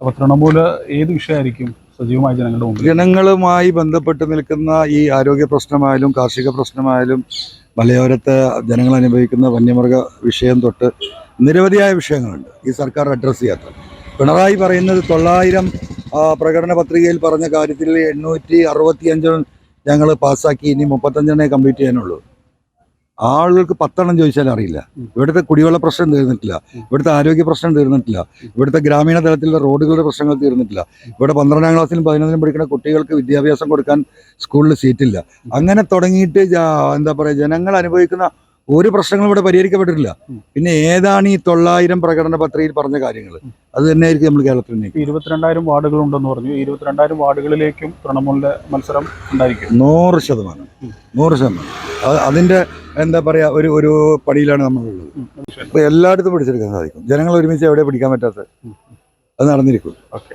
അപ്പൊ തൃണമൂൽ ഏത് വിഷയമായിരിക്കും സജീവമായി ജനങ്ങളുടെ മുമ്പിൽ? ജനങ്ങളുമായി ബന്ധപ്പെട്ട് നിൽക്കുന്ന ഈ ആരോഗ്യ പ്രശ്നമായാലും കാർഷിക പ്രശ്നമായാലും മലയോരത്തെ ജനങ്ങൾ അനുഭവിക്കുന്ന വന്യമൃഗ വിഷയം തൊട്ട് നിരവധിയായ വിഷയങ്ങളുണ്ട്. ഈ സർക്കാർ അഡ്രസ്സ് ചെയ്യാത്ത പിണറായി പറയുന്നത് തൊള്ളായിരം പ്രകടന പത്രികയിൽ പറഞ്ഞ കാര്യത്തിൽ എണ്ണൂറ്റി അറുപത്തി ഞങ്ങൾ പാസ്സാക്കി ഇനി മുപ്പത്തഞ്ചെണ്ണേ കംപ്ലീറ്റ് ചെയ്യാനുള്ളൂ. ആളുകൾക്ക് പത്തെണ്ണം ചോദിച്ചാൽ അറിയില്ല. ഇവിടുത്തെ കുടിവെള്ള പ്രശ്നം തീർന്നിട്ടില്ല. ഇവിടുത്തെ ആരോഗ്യ പ്രശ്നം തീർന്നിട്ടില്ല. ഇവിടുത്തെ ഗ്രാമീണ തലത്തിലുള്ള റോഡുകളുടെ പ്രശ്നങ്ങൾ തീർന്നിട്ടില്ല. ഇവിടെ പന്ത്രണ്ടാം ക്ലാസ്സിലും പതിനൊന്നിലും പഠിക്കുന്ന കുട്ടികൾക്ക് വിദ്യാഭ്യാസം കൊടുക്കാൻ സ്കൂളിൽ സീറ്റില്ല. അങ്ങനെ തുടങ്ങിയിട്ട് എന്താ പറയുക ജനങ്ങൾ അനുഭവിക്കുന്ന ഒരു പ്രശ്നങ്ങളും ഇവിടെ പരിഹരിക്കപ്പെട്ടിട്ടില്ല. പിന്നെ ഏതാണ് ഈ തൊള്ളായിരം പ്രകടന പത്രികയിൽ പറഞ്ഞ കാര്യങ്ങൾ അത് തന്നെയായിരിക്കും നമ്മൾ കേരളത്തിൽ ഇരുപത്തിരണ്ടായിരം വാർഡുകൾ ഉണ്ടെന്ന് പറഞ്ഞു ഇരുപത്തിരണ്ടായിരം വാർഡുകളിലേക്കും തൃണമൂലിന്റെ മത്സരം ഉണ്ടായിരിക്കും. നൂറ് ശതമാനം. നൂറ് ശതമാനം. അത് അതിന്റെ എന്താ പറയുക ഒരു ഒരു പടിയിലാണ് നമ്മളുള്ളത്. അപ്പോൾ എല്ലായിടത്തും പിടിച്ചെടുക്കാൻ സാധിക്കും. ജനങ്ങൾ ഒരുമിച്ച് എവിടെ പിടിക്കാൻ പറ്റാത്തത് അത് നടന്നിരിക്കും. ഓക്കെ.